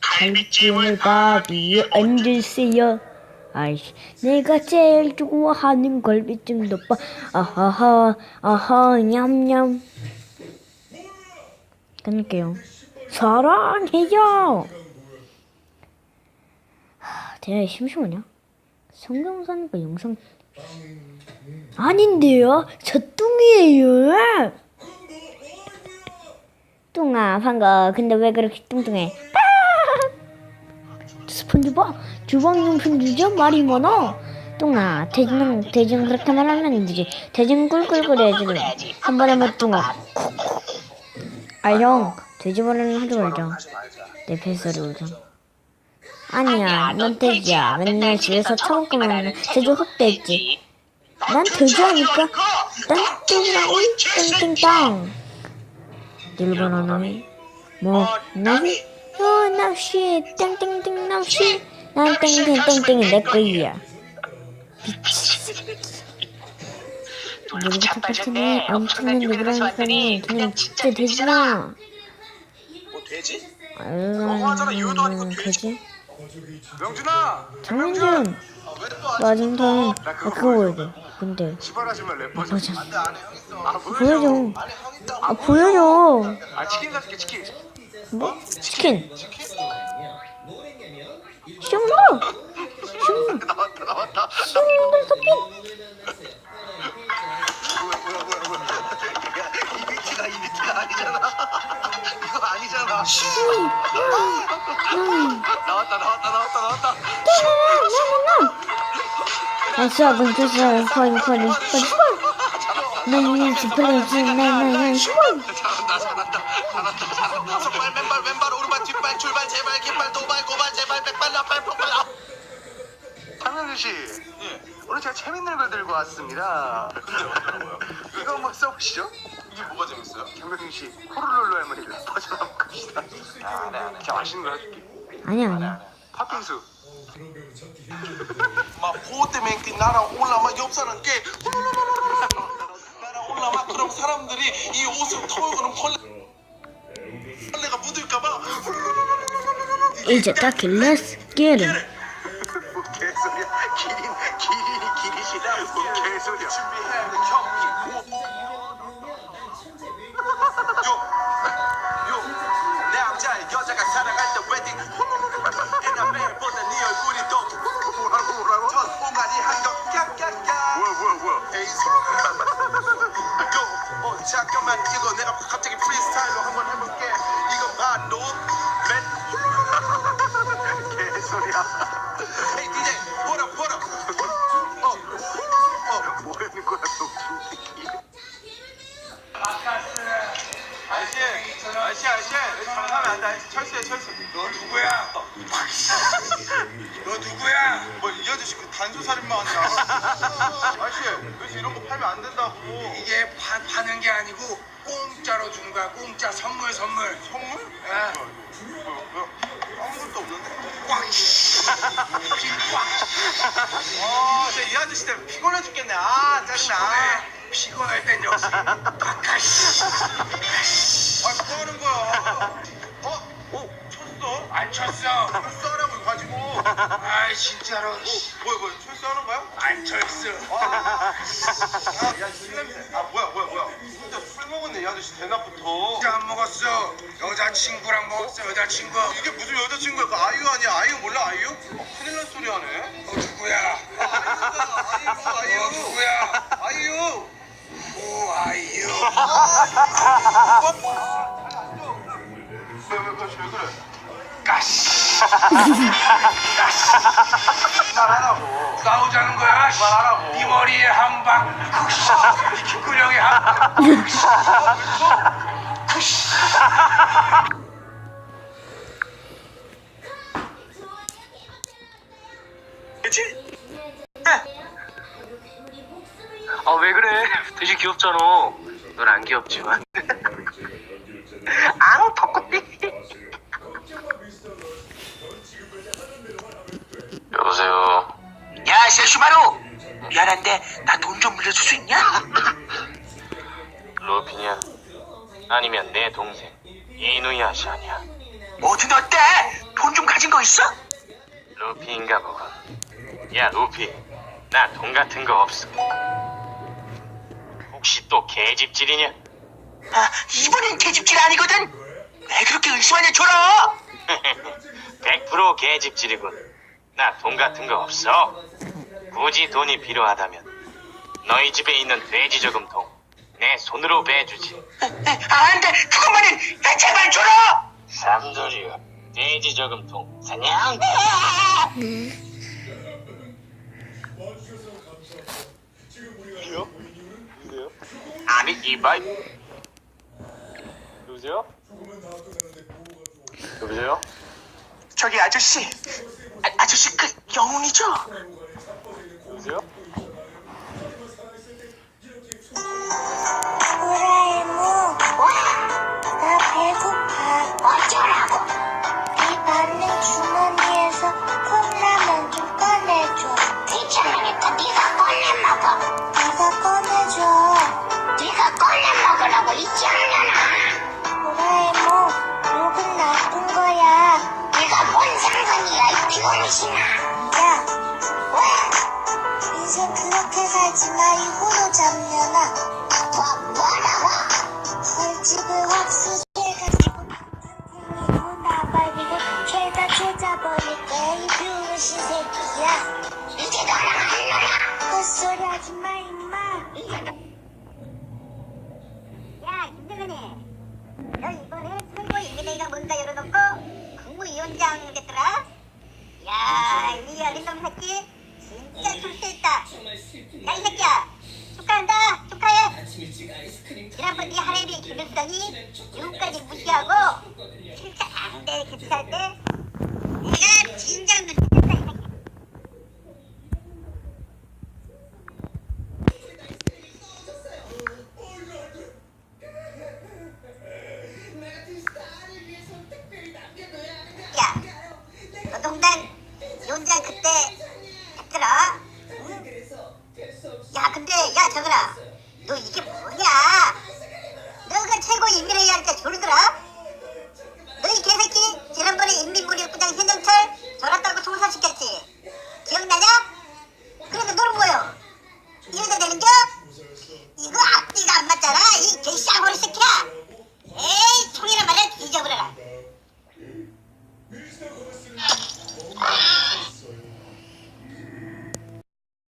갈비찜을 밥 위에 얹으세요. 아이씨, 내가 제일 좋아하는 갈비찜 덮밥. 아하하, 아하, 냠냠. 끊을게요. 사랑해요. 하, 대체 심심하냐? 성경사니까 영상 아닌데요? 저 뚱이에요. 뚱아, 반가. 근데 왜 그렇게 뚱뚱해? 스펀지밥 주방용품 주죠? 말이 많아. 뚱아, 돼지는 돼지는 그렇게 말하면 안 되지. 돼지는 꿀꿀거려야지. 한 번에 못 뚱아. 아 형, 돼지머리는 하지 말자. 내 뱃살이 오자. 아니야, 넌 돼지야. 맨날 집에서 처먹고만 돼지 흑돼지. 난 돼지하니까 난 뚱이라고 땡땡땅. 일본 언어니 뭐 나시 어 납시. 땡땡땡 납시. 난 땡땡 땡땡이 내 거야. 모르겠다 같으니? 엄청난 누구라니까는 그냥 진짜 돼지나. 뭐 돼지? 아유 돼지? 명준아! 장민준 마중탄 나 그거 보여야 돼. 근데 시발하시면 래퍼 보자. 안돼 안해 형 있어 아 보여줘. 안해 형 있다고 아 보여줘. 아 치킨 사줄게 치킨 뭐? 치킨. 치킨? 시원다. 시원. 나왔다 나왔다 시원한 토핑. 뭐야 뭐야 뭐야 뭐야 야 이비트가 이비트가 아니잖아 이거 아니잖아 나왔다 나왔다 나왔다 나왔다 아싸 근처서 거 의 거의 거의 나는 스플레이지 나 나나 시원 잘한다 잘한다 잘한다 잘한다 손발 맨발 왼발 오른발 뒷발 출발 제발 깃발 도발 고발 제발 백발 나발 폭발 아. 장현준 씨 오늘 제가 재밌는 걸 들고 왔습니다 근데 어떤 거요? 이거 한번 써보시죠 이게 뭐가 재밌어요? 경명준 씨 호루룰루 할머니 버전 한번 갑시다 아, 네, 네. 제가 맛있는 거 해줄게 아니야 아니야 팥빙수 막 보호 때문에 그 날아올라 막 옆사람 깨 날아올라 막 그럼 사람들이 이 옷을 털고는 벌레 벌레가 묻을까봐 이제 딱겟뭐 개소리야. 기린 기린이 뭐 개소리야 잠깐만 이거 내가 갑자기 프리스타일로 한번 해볼게. 이건 바로 맨 개소리야. 에이 DJ 뭐라 뭐라 아저씨 철수해 철수 너 누구야? 너 누구야? 뭐 이 아저씨 그 단소살인마 아니야 아저씨 그래서 이런 거 팔면 안 된다고 이게 파, 파는 게 아니고 공짜로 주는 거야 공짜 선물 선물 선물? 아. 뭐야 뭐야 아무것도 없는데 꽉 꽉. 아 진짜 이 아저씨 때문에 피곤해 죽겠네 아 짜증나 피곤해 피곤할 땐 역시 아 뭐 하는 거야 어? 안 쳤어 철수하라고 가지고 아이 진짜로 오 뭐야 뭐야 철수하는 거야? 안 쳤어 아, 야, 술 냄새. 아, 뭐야, 뭐야, 뭐야. 진짜 술 먹었네, 이 아저씨 대낮부터. 진짜 안 먹었어 여자친구랑 먹었어 여자친구 너 이게 무슨 여자친구야? 그 아이유 아니야? 아이유 몰라, 아이유? 어, 큰일 날 소리 하네. 누구야 아이유가, 너 아이유, 아이유. 누구야 아이유. 오 아이유 왜, 왜, 왜, 왜 그래? 말하라고. 싸우자는 거야 그만하라고. 네 머리에 한방 네 귓구녕에 한방 그치? 아 왜 그래? 되게 귀엽잖아. 넌 안 귀엽지만. 앙 덕구띠. 여보세요. 야, 셀슈마루! 미안한데, 나 돈좀 빌려줄 수 있냐? 로빈이야. 아니면 내 동생 이누야시 아니야. 어딘 어때? 돈 좀 가진 거 있어? 루피인가 보고. 야, 루피. 나 돈 같은 거 없어. 혹시 또 개집질이냐? 아, 이번엔 개집질 아니거든. 왜 그렇게 의심하냐 줘라. 100% 개집질이군. 나 돈 같은 거 없어. 굳이 돈이 필요하다면 너희 집에 있는 돼지 저금통 내 손으로 베주지. 아, 안돼 그것만은 아, 제발 줘라. 삼돌이요. 돼지 저금통 사냥. 누구세요? 아니 이봐이. 누구세요? 누구세요? 저기 아저씨, 아, 아저씨 그 영웅이죠? 야, 이 어린 놈 새끼 진짜 출세했다. 야, 이 새끼야. 축하한다. 축하해. 지난번 네 할애비 김일성이 지금까지 무시하고 실차 안돼 개최할 야, 근데 야 저거라, 너 이게